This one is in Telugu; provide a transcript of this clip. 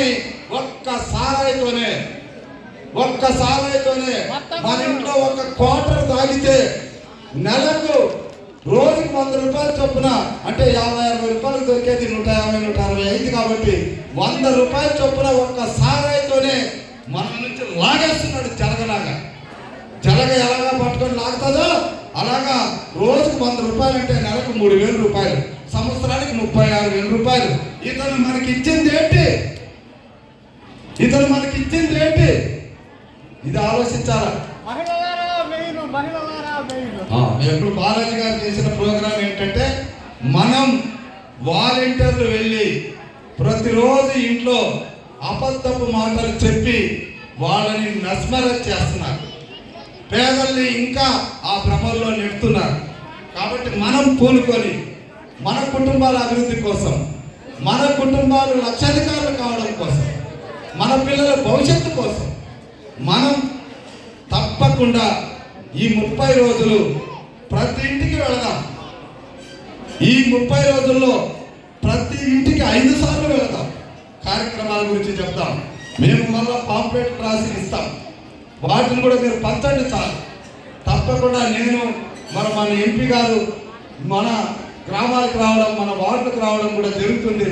కానీ ఒక్క సారాయితోనే ఒక్క సారాయితోనే మన ఇంట్లో ఒక క్వార్టర్ తాగితే నెలకు రోజుకి వంద రూపాయలు చొప్పున అంటే యాభై అరవై రూపాయలు దొరికేది నూట యాభై నూట అరవై అయింది కాబట్టి వంద రూపాయల చొప్పున ఒక్క సారాయితోనే మన నుంచి లాగేస్తున్నాడు జరగలాగా. జలగ ఎలాగా పట్టుకొని లాగుతుందో అలాగా రోజుకు వంద రూపాయలు అంటే నెలకు మూడు వేల రూపాయలు సంవత్సరానికి ముప్పై ఆరు వేల రూపాయలు. ఇతను మనకి ఇచ్చింది ఏంటి? ఇతను మనకి ఇచ్చింది ఏంటి? ఇది ఆలోచించాలా? ఎప్పుడు బాలాజీ గారు చేసిన ప్రోగ్రాం ఏంటంటే మనం వాలంటీర్లు వెళ్ళి ప్రతిరోజు ఇంట్లో అబద్ధపు మాటలు చెప్పి వాళ్ళని నస్మరజ్ చేస్తున్నారు. పేదల్ని ఇంకా ఆ భ్రమల్లో నెడుతున్నారు. కాబట్టి మనం పూనుకొని మన కుటుంబాల అభివృద్ధి కోసం మన కుటుంబాలు లక్షాధికారులు కావడం కోసం మన పిల్లల భవిష్యత్తు కోసం మనం తప్పకుండా ఈ ముప్పై రోజులు ప్రతి ఇంటికి వెళదాం. ఈ ముప్పై రోజుల్లో ప్రతి ఇంటికి ఐదు సార్లు వెళదాం. కార్యక్రమాల గురించి చెప్తాం. మేము మళ్ళీ పాంప్లెట్ రాసి ఇస్తాం. వాటిని కూడా మీరు పంచండి చాలు తప్పకుండా నేను మన మన ఎంపీ గారు మన గ్రామాలకు రావడం మన వార్డుకు రావడం కూడా జరుగుతుంది.